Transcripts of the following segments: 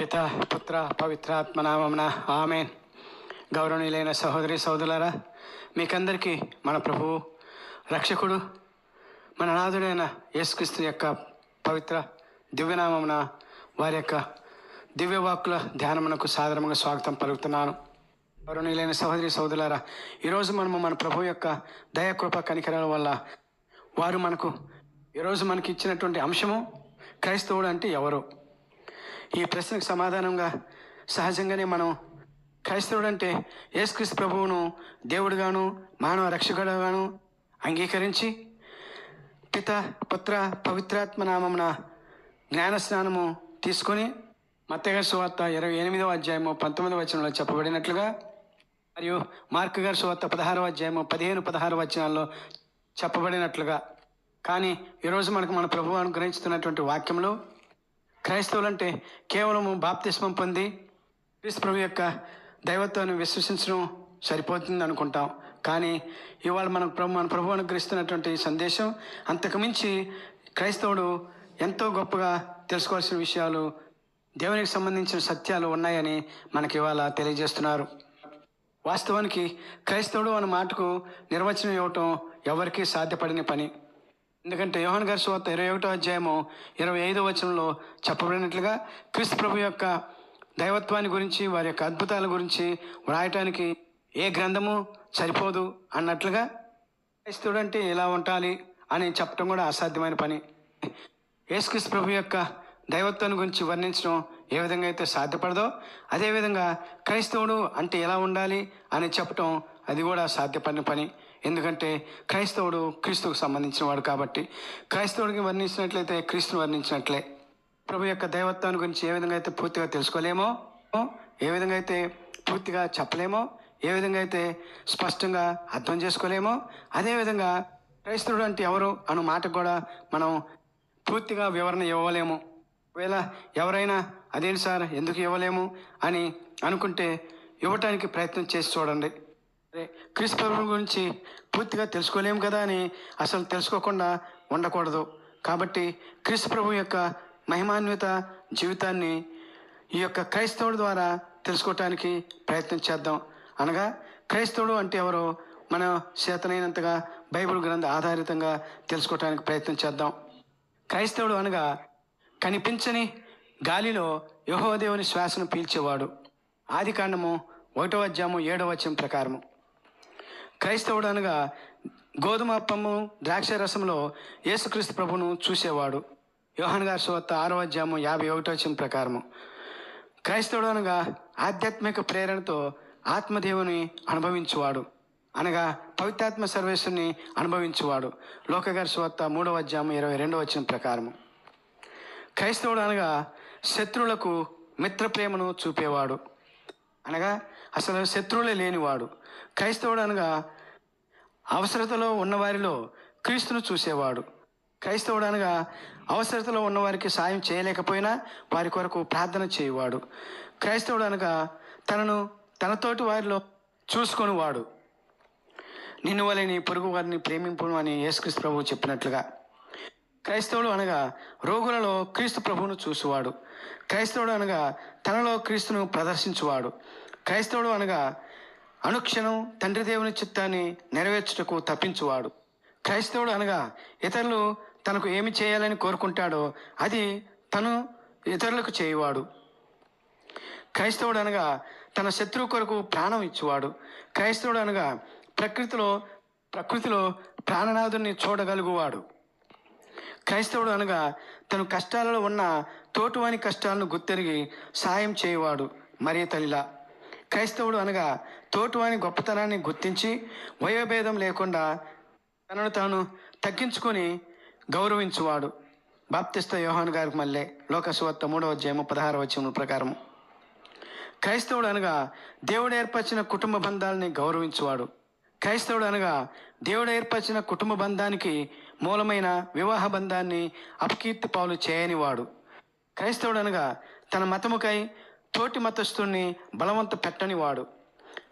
పిత పుత్ర పవిత్రాత్మ నామమున ఆమెన్. గౌరవనీయులైన సహోదరి సోదరులారా మీకందరికీ మన ప్రభువు రక్షకుడు మన నాథుడైన యేసుక్రీస్తు యొక్క పవిత్ర దివ్యనామమున వారి యొక్క దివ్యవాక్కుల ధ్యానమునకు సాధారణంగా స్వాగతం పలుకుతున్నాను. గౌరవనీయులైన సహోదరి సోదరులారా ఈరోజు మనము మన ప్రభు యొక్క దయాకృప కనికరాల వల్ల వారు మనకు ఈరోజు మనకి ఇచ్చినటువంటి అంశము క్రైస్తవుడు అంటే ఎవరు? ఈ ప్రశ్నకు సమాధానంగా సహజంగానే మనం క్రైస్తవుడు అంటే యేసుక్రీస్తు ప్రభువును దేవుడుగాను మానవ రక్షకుడుగాను అంగీకరించి పిత పుత్ర పవిత్రాత్మ నామమున జ్ఞాన స్నానము తీసుకొని మత్తగారి సువార్త ఇరవై ఎనిమిదవ అధ్యాయము పంతొమ్మిదవ వచనంలో చెప్పబడినట్లుగా మరియు మార్క్ గారి సువార్త పదహారవ అధ్యాయము పదిహేను పదహారు వచనాల్లో చెప్పబడినట్లుగా. కానీ ఈరోజు మనకు మన ప్రభువు అనుగ్రహించుతున్నటువంటి వాక్యంలో క్రైస్తవులంటే కేవలము బాప్తిస్మం పొంది క్రీస్తు ప్రభు యొక్క దైవత్వాన్ని విశ్వసించడం సరిపోతుంది అనుకుంటాం. కానీ ఇవాళ మనకు ప్రభు మన ప్రభు అనుగ్రహిస్తున్నటువంటి సందేశం అంతకుమించి క్రైస్తవుడు ఎంతో గొప్పగా తెలుసుకోవాల్సిన విషయాలు దేవునికి సంబంధించిన సత్యాలు ఉన్నాయని మనకి ఇవాళ తెలియజేస్తున్నారు. వాస్తవానికి క్రైస్తవుడు అన్న మాటకు నిర్వచనం ఇవ్వటం ఎవరికీ సాధ్యపడని పని. ఎందుకంటే యోహన్ గారి సువార్త ఇరవై ఒకటో అధ్యాయము ఇరవై ఐదో వచనంలో చెప్పబడినట్లుగా క్రీస్తు ప్రభు యొక్క దైవత్వాన్ని గురించి వారి యొక్క అద్భుతాల గురించి వ్రాయటానికి ఏ గ్రంథము సరిపోదు అన్నట్లుగా క్రైస్తుడు అంటే ఇలా ఉండాలి అని చెప్పడం కూడా అసాధ్యమైన పని. యేసుక్రీస్తు ప్రభు యొక్క దైవత్వాన్ని గురించి వర్ణించడం ఏ విధంగా అయితే సాధ్యపడదో అదేవిధంగా క్రైస్తవుడు అంటే ఎలా ఉండాలి అని చెప్పటం అది కూడా సాధ్యపడిన పని. ఎందుకంటే క్రైస్తవుడు క్రీస్తుకు సంబంధించిన వాడు కాబట్టి క్రైస్తవుడికి వర్ణించినట్లయితే క్రీస్తుని వర్ణించినట్లే. ప్రభు యొక్క దైవత్వాన్ని గురించి ఏ విధంగా అయితే పూర్తిగా తెలుసుకోలేమో ఏ విధంగా అయితే పూర్తిగా చెప్పలేమో ఏ విధంగా అయితే స్పష్టంగా అర్థం చేసుకోలేమో అదేవిధంగా క్రైస్తవుడు అంటే ఎవరు అన్న మాటకు కూడా మనం పూర్తిగా వివరణ ఇవ్వలేము. ఒకవేళ ఎవరైనా అదేంటి సార్ ఎందుకు ఇవ్వలేము అని అనుకుంటే ఇవ్వటానికి ప్రయత్నం చేసి చూడండి. క్రీస్తు గురించి పూర్తిగా తెలుసుకోలేము కదా అని అసలు తెలుసుకోకుండా ఉండకూడదు. కాబట్టి క్రీస్తు ప్రభు యొక్క మహిమాన్విత జీవితాన్ని ఈ యొక్క క్రైస్తవుడు ద్వారా తెలుసుకోవటానికి ప్రయత్నం చేద్దాం. అనగా క్రైస్తవుడు అంటే ఎవరో మన చేతనైనంతగా బైబిల్ గ్రంథ ఆధారితంగా తెలుసుకోవటానికి ప్రయత్నం చేద్దాం. క్రైస్తవుడు అనగా కనిపించని గాలిలో యహోదేవుని శ్వాసను పీల్చేవాడు. ఆది కాండము ఒకటో అధ్యాయము ఏడవ వచనం ప్రకారము. క్రైస్తవుడు అనగా గోధుమ అప్పము ద్రాక్ష రసంలో యేసుక్రీస్తు ప్రభును చూసేవాడు. యోహన్ గారి సువార్త ఆరో అధ్యాయము యాభై ఒకటో వచ్చిన ప్రకారము. క్రైస్తవుడు అనగా ఆధ్యాత్మిక ప్రేరణతో ఆత్మదేవుని అనుభవించువాడు. అనగా పవిత్రాత్మ సర్వేశ్వరుని అనుభవించువాడు. లోకగారి సువార్త మూడవ అధ్యాయం ఇరవై రెండవ వచ్చిన ప్రకారము. క్రైస్తవుడు అనగా శత్రువులకు మిత్ర ప్రేమను చూపేవాడు. అనగా అసలు శత్రువులే లేనివాడు. క్రైస్తవుడు అనగా అవసరతలో ఉన్నవారిలో క్రీస్తును చూసేవాడు. క్రైస్తవుడు అనగా అవసరతలో ఉన్నవారికి సాయం చేయలేకపోయినా వారి కొరకు ప్రార్థన చేయవాడు. క్రైస్తవుడు అనగా తనను తనతోటి వారిలో చూసుకొనివాడు. నిన్ను వలె నీ పొరుగు వారిని ప్రేమింపును అని యేసుక్రీస్తు ప్రభువు చెప్పినట్లుగా. క్రైస్తవుడు అనగా రోగులలో క్రీస్తు ప్రభువును చూసువాడు. క్రైస్తవుడు అనగా తనలో క్రీస్తును ప్రదర్శించువాడు. క్రైస్తవుడు అనగా అనుక్షణం తండ్రి దేవుని చిత్తాన్ని నెరవేర్చుటకు తప్పించువాడు. క్రైస్తవుడు అనగా ఇతరులు తనకు ఏమి చేయాలని కోరుకుంటాడో అది తను ఇతరులకు చేయువాడు. క్రైస్తవుడు అనగా తన శత్రువు కొరకు ప్రాణం ఇచ్చువాడు. క్రైస్తవుడు అనగా ప్రకృతిలో ప్రకృతిలో ప్రాణనాథుని చూడగలుగువాడు. క్రైస్తవుడు అనగా తను కష్టాలలో ఉన్న తోటువాని కష్టాలను గుర్తెరిగి సాయం చేయవాడు మరీ తల్లిలా. క్రైస్తవుడు అనగా తోటివాని గొప్పతనాన్ని గుర్తించి వయోభేదం లేకుండా తనను తాను తగ్గించుకొని గౌరవించువాడు. బాప్తిస్త యోహాన్ గారికి మళ్ళీ లోకసువార్త మూడవ అధ్యాయము పదహార వచనం ప్రకారం క్రైస్తవుడు అనగా దేవుడు ఏర్పరిచిన కుటుంబ బంధాలని గౌరవించువాడు. క్రైస్తవుడు అనగా దేవుడు ఏర్పరిచిన కుటుంబ బంధానికి మూలమైన వివాహ బంధాన్ని అపకీర్తి పాలు చేయనివాడు. క్రైస్తవుడు అనగా తన మతముకై తోటి మతస్థుణ్ణి బలవంత పెట్టనివాడు.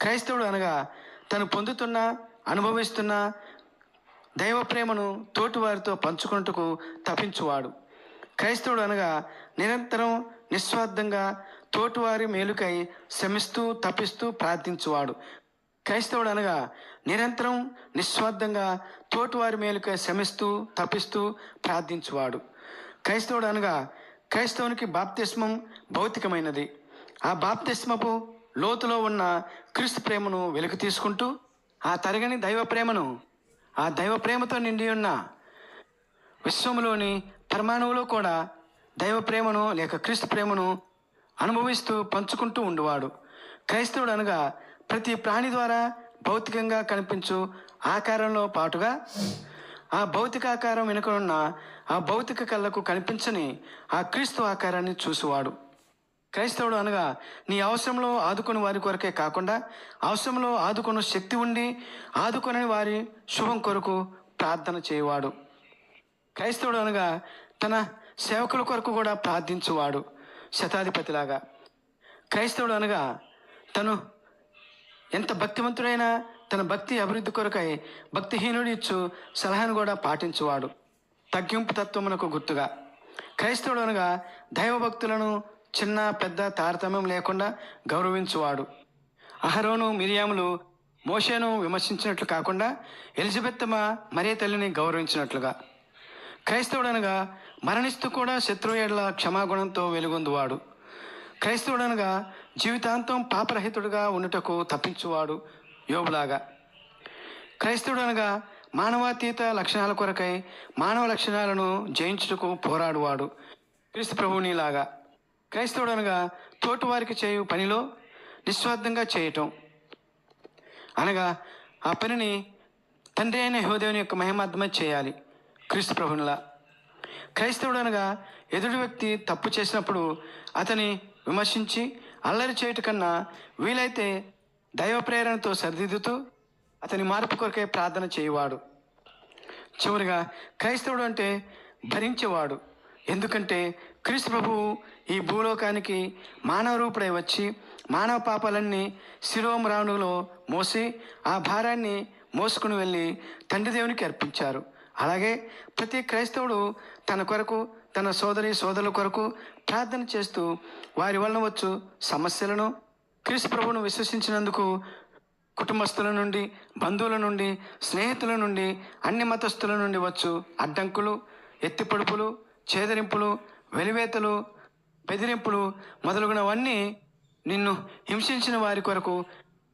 క్రైస్తవుడు అనగా తను పొందుతున్న అనుభవిస్తున్న దైవ ప్రేమను తోటి వారితో పంచుకుంటకు తప్పించువాడు క్రైస్తవుడు అనగా నిరంతరం నిస్వార్థంగా తోటివారి మేలుకై శ్రమిస్తూ తప్పిస్తూ ప్రార్థించువాడు. క్రైస్తవుడు అనగా నిరంతరం నిస్వార్థంగా తోటివారి మేలుకై శ్రమిస్తూ తప్పిస్తూ ప్రార్థించువాడు. క్రైస్తవుడు అనగా క్రైస్తవునికి బాప్తిస్మం భౌతికమైనది. ఆ బాప్తిస్మపు లోతులో ఉన్న క్రీస్తు ప్రేమను వెలుగు తీసుకుంటూ ఆ తరగని దైవ ప్రేమను ఆ దైవ ప్రేమతో నిండి ఉన్న విశ్వంలోని పరమాణువులో కూడా దైవ ప్రేమను లేక క్రీస్తు ప్రేమను అనుభవిస్తూ పంచుకుంటూ ఉండేవాడు. క్రైస్తవుడు అనగా ప్రతి ప్రాణి ద్వారా భౌతికంగా కనిపించు ఆకారంలో పాటుగా ఆ భౌతిక ఆకారం వెనుకనున్న ఆ భౌతిక కళ్ళకు కనిపించని ఆ క్రీస్తు ఆకారాన్ని చూసేవాడు. క్రైస్తవుడు అనగా నీ అవసరంలో ఆదుకుని వారి కొరకే కాకుండా అవసరంలో ఆదుకున్న శక్తి ఉండి ఆదుకుని వారి శుభం కొరకు ప్రార్థన చేయవాడు. క్రైస్తవుడు అనగా తన సేవకుల కొరకు కూడా ప్రార్థించువాడు శతాధిపతిలాగా. క్రైస్తవుడు అనగా తను ఎంత భక్తివంతుడైనా తన భక్తి అభివృద్ధి కొరకై భక్తిహీనుడు ఇచ్చు సలహాను కూడా పాటించువాడు. తగ్గింపు తత్వమునకు గుర్తుగా. క్రైస్తవుడు అనగా దైవభక్తులను చిన్న పెద్ద తారతమ్యం లేకుండా గౌరవించువాడు. అహరోను మిరియాములు మోషేను విమర్శించినట్లు కాకుండా ఎలిజబెత్తమ్మ మరే తల్లిని గౌరవించినట్లుగా. క్రైస్తవుడు అనగా మరణిస్తూ కూడా శత్రువు ఏడ్ల క్షమాగుణంతో వెలుగొందువాడు. క్రైస్తవుడనగా జీవితాంతం పాపరహితుడుగా ఉండుటకు తప్పించువాడు యోబులాగా. క్రైస్తవుడనగా మానవాతీత లక్షణాల కొరకై మానవ లక్షణాలను జయించుటకు పోరాడువాడు క్రీస్తు ప్రభునిలాగా క్రైస్తవుడు అనగా తోటివారికి చేయు పనిలో నిస్వార్థంగా చేయటం. అనగా ఆ పనిని తండ్రి అయిన యహోదేవుని యొక్క మహిమార్థమే చేయాలి క్రీస్తు ప్రభునిలా. క్రైస్తవుడు అనగా ఎదుటి వ్యక్తి తప్పు చేసినప్పుడు అతని విమర్శించి అల్లరి చేయట కన్నా వీలైతే దైవ ప్రేరణతో సరిదిద్దుతూ అతని మార్పు కొరకే ప్రార్థన చేయవాడు. చివరిగా క్రైస్తవుడు అంటే భరించేవాడు. ఎందుకంటే క్రీస్తు ప్రభువు ఈ భూలోకానికి మానవ రూపుడై వచ్చి మానవ పాపాలన్నీ శిరోమరాణులో మోసి ఆ భారాన్ని మోసుకుని వెళ్ళి తండ్రి దేవునికి అర్పించారు. అలాగే ప్రతి క్రైస్తవుడు తన కొరకు తన సోదరి సోదరుల కొరకు ప్రార్థన చేస్తూ వారి వలన వచ్చు సమస్యలను క్రీస్తు ప్రభువును విశ్వసించినందుకు కుటుంబస్తుల నుండి బంధువుల నుండి స్నేహితుల నుండి అన్ని మతస్థుల నుండి వచ్చు అడ్డంకులు ఎత్తిపడుపులు చేదరింపులు వెలివేతలు బెదిరింపులు మొదలగునవన్నీ నిన్ను హింసించిన వారి కొరకు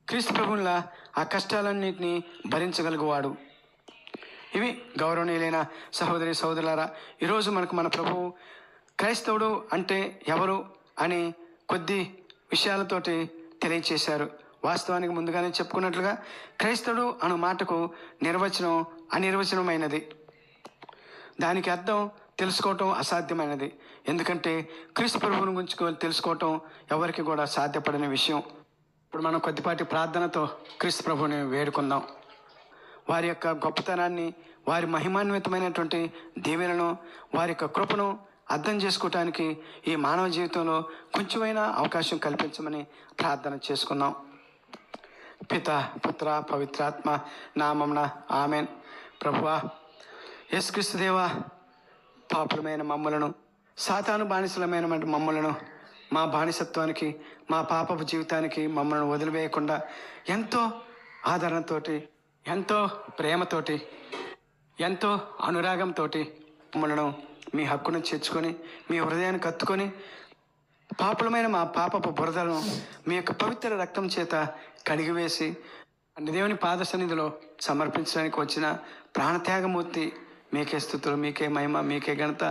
క్రీస్తు ప్రభువులా ఆ కష్టాలన్నింటినీ భరించగలుగువాడు. ఇవి గౌరవనీయులైన సహోదరి సహోదరులారా ఈరోజు మనకు మన ప్రభువు క్రైస్తవుడు అంటే ఎవరు అని కొద్ది విషయాలతోటి తెలియచేశారు. వాస్తవానికి ముందుగానే చెప్పుకున్నట్లుగా క్రైస్తవుడు అను మాటకు నిర్వచనం అనిర్వచనమైనది. దానికి అర్థం తెలుసుకోవటం అసాధ్యమైనది. ఎందుకంటే క్రీస్తు ప్రభువుని గురించి తెలుసుకోవటం ఎవరికి కూడా సాధ్యపడని విషయం. ఇప్పుడు మనం కొద్దిపాటి ప్రార్థనతో క్రీస్తు ప్రభువుని వేడుకుందాం. వారి యొక్క గొప్పతనాన్ని వారి మహిమాన్వితమైనటువంటి దీవెనను వారి యొక్క కృపను అర్థం చేసుకోవటానికి ఈ మానవ జీవితంలో కొంచెమైనా అవకాశం కల్పించమని ప్రార్థన చేసుకుందాం. పిత పుత్ర పవిత్రాత్మ నామమున ఆమెన్. ప్రభువా యేసుక్రీస్తు దేవా పాపులమైన మమ్మలను సాతాను బానిసలమైన మమ్మలను మా బానిసత్వానికి మా పాపపు జీవితానికి మమ్మల్ని వదిలివేయకుండా ఎంతో ఆదరణతోటి ఎంతో ప్రేమతోటి ఎంతో అనురాగంతో మమ్మలను మీ హక్కును చేర్చుకొని మీ హృదయాన్ని కత్తుకొని పాపులమైన మా పాపపు బురదలను మీ యొక్క పవిత్ర రక్తం చేత కడిగివేసి దేవుని పాద సన్నిధిలో సమర్పించడానికి వచ్చిన ప్రాణత్యాగమూర్తి మీకే స్థుతులు మీకే మహిమ మీకే ఘనత.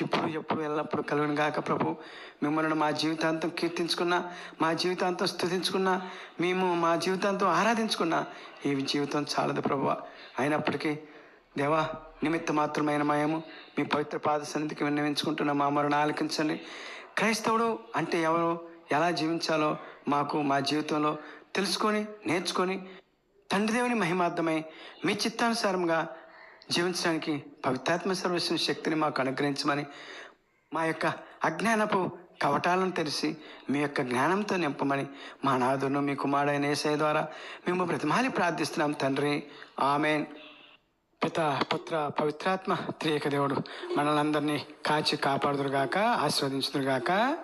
ఇప్పుడు ఎప్పుడు ఎల్లప్పుడు కలుగును గాక ప్రభు. మిమ్మల్ని మా జీవితాంతం కీర్తించుకున్నా మా జీవితాంతం స్థుతించుకున్నా మేము మా జీవితాంతం ఆరాధించుకున్నా ఈ జీవితం చాలదు ప్రభు. అయినప్పటికీ దేవా నిమిత్త మాత్రమైన మయము మీ పవిత్ర పాద సన్నిధికి విన్నవించుకుంటున్న మా మరణ ఆలకించండి. క్రైస్తవుడు అంటే ఎవరు ఎలా జీవించాలో మాకు మా జీవితంలో తెలుసుకొని నేర్చుకొని తండ్రి దేవుని మహిమార్థమై మీ చిత్తానుసారంగా జీవించడానికి పవిత్రాత్మ సర్వస్వ శక్తిని మాకు అనుగ్రహించమని మా యొక్క అజ్ఞానపు కవటాలను తెలిసి మీ యొక్క జ్ఞానంతో నింపమని మా నాదును మీ కుమారుడైన ఏసై ద్వారా మేము బ్రతిమాలి ప్రార్థిస్తున్నాం తండ్రి. ఆమెన్. పిత పుత్ర పవిత్రాత్మ త్రియక దేవుడు మనల్ని అందరినీ కాచి కాపాడుదురుగాక ఆస్వాదించుదురుగాక